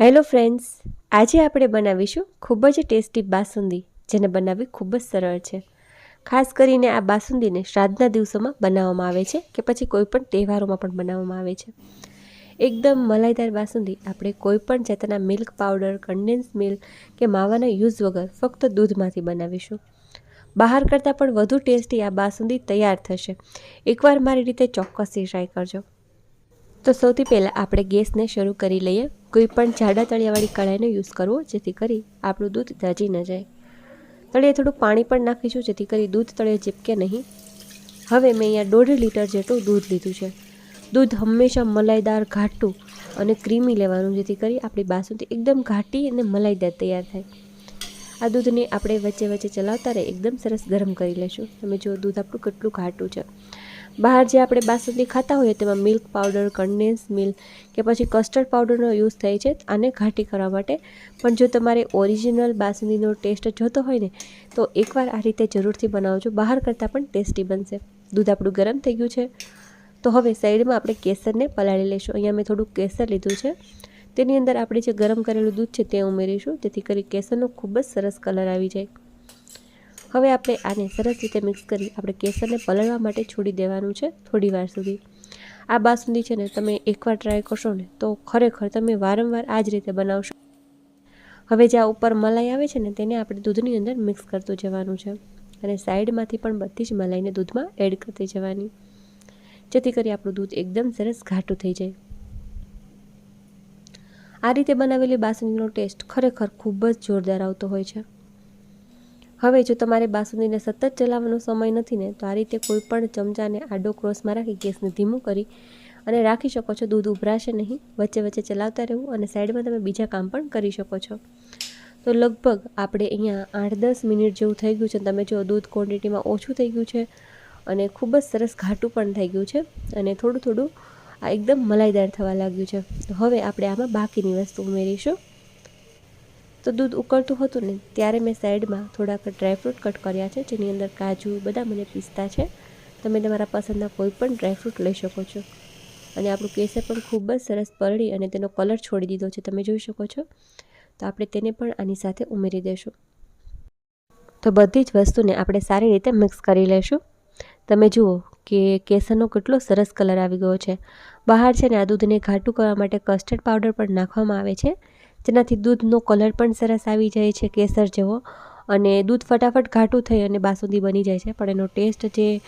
Hello friends આજે આપણે બનાવીશું ખૂબ જ ટેસ્ટી બાસુંદી, જેને બનાવવી ખૂબ જ સરળ છે. ખાસ કરીને આ બાસુંદીને શ્રાદ્ધના દિવસોમાં બનાવવામાં આવે છે કે પછી કોઈ પણ તહેવારોમાં પણ બનાવવામાં આવે છે. એકદમ મલાઈદાર બાસુંદી. આપણે કોઈપણ જાતના મિલ્ક પાવડર કન્ડેન્સ મિલ્ક કે માવાના યુઝ વગર ફક્ત દૂધમાંથી બનાવીશું. બહાર કરતાં પણ વધુ ટેસ્ટી આ બાસુંદી તૈયાર થશે. એકવાર મારી રીતે ચોક્કસથી ટ્રાય કરજો. તો સૌથી પહેલાં આપણે ગેસને શરૂ કરી લઈએ. કોઈ પણ જાડા તળિયાવાળી કઢાઈનો યુઝ કરવો, જેથી કરી આપણું દૂધ દાજી ન જાય. તળિયે થોડું પાણી પણ નાખીશું, જેથી કરી દૂધ તળિયે ચીપકે નહીં. હવે મેં અહીંયા દોઢ લીટર જેટલું દૂધ લીધું છે. દૂધ હંમેશા મલાઈદાર, ઘાટું અને ક્રીમી લેવાનું, જેથી કરી આપણી બાસુંદી એકદમ ઘાટી અને મલાઈદાર તૈયાર થાય. આ દૂધને આપણે વચ્ચે વચ્ચે ચલાવતા રહે, એકદમ સરસ ગરમ કરી લેશું. તમે જો દૂધ આપણું કેટલું ઘાટું છે. બહાર જે આપણે બાસુંદી ખાતા હોઈએ તેમાં મિલ્ક પાવડર કન્ડેન્સ મિલ્ક કે પછી કસ્ટર્ડ પાવડરનો યુઝ થાય છે આને ઘાટી કરવા માટે. પણ જો તમારે ઓરિજિનલ બાસુંદીનો ટેસ્ટ જોતો હોય ને, તો એકવાર આ રીતે જરૂરથી બનાવજો. બહાર કરતાં પણ ટેસ્ટી બનશે. દૂધ આપણું ગરમ થઈ ગયું છે. તો હવે સાઈડમાં આપણે કેસરને પલાળી લઈશું. અહીંયા મેં થોડું કેસર લીધું છે. તેની અંદર આપણે જે ગરમ કરેલું દૂધ છે તે ઉમેરીશું. જેથી કરી કેસરનો ખૂબ જ સરસ કલર આવી જાય. હવે આપણે આને સરસ રીતે મિક્સ કરી આપણે કેસરને પલળવા માટે છોડી દેવાનું છે થોડી વાર સુધી. આ બાસુંદી છે ને તમે એકવાર ટ્રાય કરશો ને તો ખરેખર તમે વારંવાર આ જ રીતે બનાવશો. હવે જે આ ઉપર મલાઈ આવે છે ને તેને આપણે દૂધની અંદર મિક્સ કરતું જવાનું છે અને સાઈડમાંથી પણ બધી જ મલાઈને દૂધમાં એડ કરતી જવાની. જેથી કરી આપણું દૂધ એકદમ સરસ ઘાટું થઈ જાય. આ રીતે બનાવેલી બાસુંદીનો ટેસ્ટ ખરેખર ખૂબ જ જોરદાર આવતો હોય છે. હવે જો તમારે બાસુંદીને સતત ચલાવવાનો સમય નથી ને, તો આ રીતે કોઈ પણ ચમચાને આડો ક્રોસમાં રાખી ગેસને ધીમું કરી અને રાખી શકો છો. દૂધ ઉભરાશે નહીં. વચ્ચે વચ્ચે ચલાવતા રહેવું અને સાઈડમાં તમે બીજા કામ પણ કરી શકો છો. તો લગભગ આપણે અહીંયા આઠ દસ મિનિટ જેવું થઈ ગયું છે. તમે જો દૂધ ક્વોન્ટિટીમાં ઓછું થઈ ગયું છે અને ખૂબ જ સરસ ઘાટું પણ થઈ ગયું છે અને થોડું થોડું આ એકદમ મલાઈદાર થવા લાગ્યું છે. તો હવે આપણે આમાં બાકીની વસ્તુ ઉમેરીશું. તો દૂધ ઉકળતું હતું ને, ત્યારે મેં સાઈડમાં થોડાક ડ્રાયફ્રૂટ કટ કર્યા છે, જેની અંદર કાજુ બદામ અને પિસ્તા છે. તમે તમારા પસંદના કોઈ પણ ડ્રાયફ્રૂટ લઈ શકો છો. અને આપણું કેસર પણ ખૂબ જ સરસ પરળી અને તેનો કલર છોડી દીધો છે, તમે જોઈ શકો છો. તો આપણે તેને પણ આની સાથે ઉમેરી દઈશું તો બધી જ વસ્તુને આપણે સારી રીતે મિક્સ કરી લઈશું તમે જુઓ કે કેસરનો કેટલો સરસ કલર આવી ગયો છે. બહાર છે ને આ દૂધને ઘાટું કરવા માટે કસ્ટર્ડ પાવડર પણ નાખવામાં આવે છે. જેનાથી દૂધનો કલર પણ સરસ આવી જાય છે કેસર જેવો. અને દૂધ ફટાફટ ઘાટું થઈ અને બાસુંદી બની જાય છે. પણ એનો ટેસ્ટ જે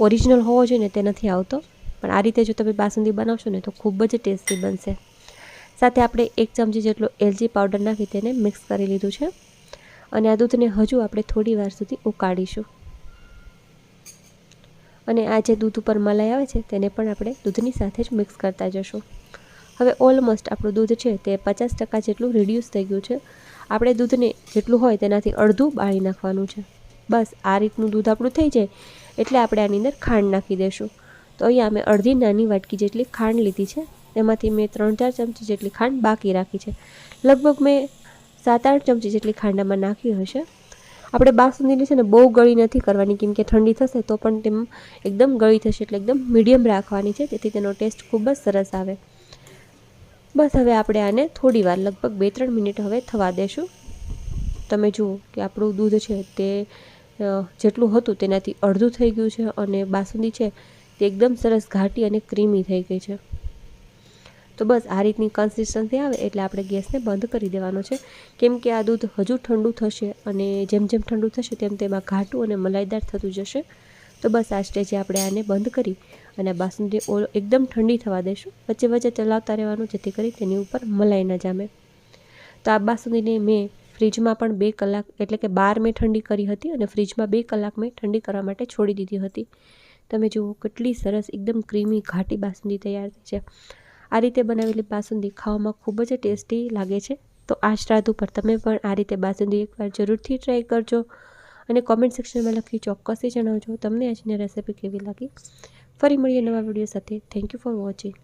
ઓરિજિનલ હોવો જોઈએ ને તે નથી આવતો. પણ આ રીતે જો તમે બાસુંદી બનાવશો ને તો ખૂબ જ ટેસ્ટી બનશે. સાથે આપણે એક ચમચી જેટલો એલચી પાવડર નાખી તેને મિક્સ કરી લીધું છે. અને આ દૂધને હજુ આપણે થોડી વાર સુધી ઉકાળીશું. અને આ જે દૂધ ઉપર મલાઈ આવે છે તેને પણ આપણે દૂધની સાથે જ મિક્સ કરતા જશું. હવે ઓલમોસ્ટ આપણું દૂધ છે તે પચાસ ટકા જેટલું રિડ્યુસ થઈ ગયું છે. આપણે દૂધને જેટલું હોય તેનાથી અડધું બાળી નાખવાનું છે. બસ, આ રીતનું દૂધ આપણું થઈ જાય એટલે આપણે આની અંદર ખાંડ નાખી દઈશું. તો અહીંયા મેં અડધી નાની વાટકી જેટલી ખાંડ લીધી છે. તેમાંથી મેં ત્રણ ચાર ચમચી જેટલી ખાંડ બાકી રાખી છે. લગભગ મેં સાત આઠ ચમચી જેટલી ખાંડામાં નાખી હશે. આપણે બાસુંદીને છે ને બહુ ગળી નથી કરવાની, કેમ કે ઠંડી થશે તો પણ તેમ એકદમ ગળી થશે એટલે એકદમ મીડિયમ રાખવાની છે, તેથી તેનો ટેસ્ટ ખૂબ જ સરસ આવે. બસ હવે આપણે આને થોડી વાર, લગભગ બે ત્રણ મિનિટ હવે થવા દેશું. તમે જુઓ કે આપણું દૂધ છે તે જેટલું હતું તેનાથી અડધું થઈ ગયું છે અને બાસુંદી છે તે એકદમ સરસ ઘાટી અને ક્રીમી થઈ ગઈ છે. તો બસ આ રીતની કન્સિસ્ટન્સી આવે એટલે આપણે ગેસને બંધ કરી દેવાનો છે. કેમ કે આ દૂધ હજુ ઠંડુ થશે અને જેમ જેમ ઠંડુ થશે તેમ તેમાં ઘાટું અને મલાઈદાર થતું જશે. તો બસ આ સ્ટેજે આપણે આને બંધ કરી અને બાસુંદી ઓલ એકદમ ઠંડી થવા દઈશું વચ્ચે વચ્ચે ચલાવતા રહેવાનું જેથી કરી તેની ઉપર મલાઈ ન જામે. તો આ બાસુંદીને મેં ફ્રીજમાં પણ બે કલાક એટલે કે બાર મેં ઠંડી કરી હતી અને ફ્રીજમાં બે કલાક મેં ઠંડી કરવા માટે છોડી દીધી હતી. તમે જુઓ કેટલી સરસ એકદમ ક્રીમી ઘાટી બાસુંદી તૈયાર થઈ છે. આ રીતે બનાવેલી બાસુંદી ખાવામાં ખૂબ જ ટેસ્ટી લાગે છે. તો આ શ્રાદ્ધ ઉપર તમે પણ આ રીતે બાસુંદી એકવાર જરૂરથી ટ્રાય કરજો. અને કોમેન્ટ સેક્શનમાં લખી ચોક્કસથી જણાવજો. તમને આજની રેસીપી કેવી લાગી? ફરી મળીએ નવા વીડિયો સાથે. Thank you for watching